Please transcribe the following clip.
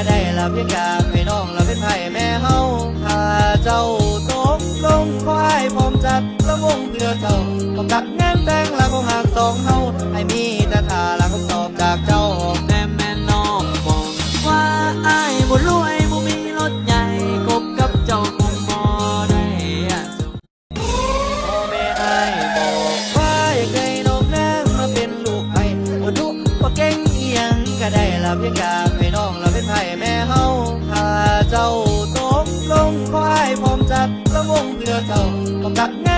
ก็ได้ละเพียงกาให้น้องเราเป็นไผ่แม่เฮาพาเจ้าตกลงควายพร้อมจัดละวงเพื่อเจ้าผมจัดงานแต่งละคงหากสองเฮาให้มีแต่ท่าละคงตอบจากเจ้าแม่แม่น้องบอกว่าอายบ่รวยบ่มีรถใหญ่คบกับเจ้าคงบอได้พ่อแม่อายบอกว่าอยากได้น้องนางมาเป็นลูกไผ่บดุบ่เก่งยังก็ได้ละเพียงกา สะวงเพื่อเจ้าก็ดักแน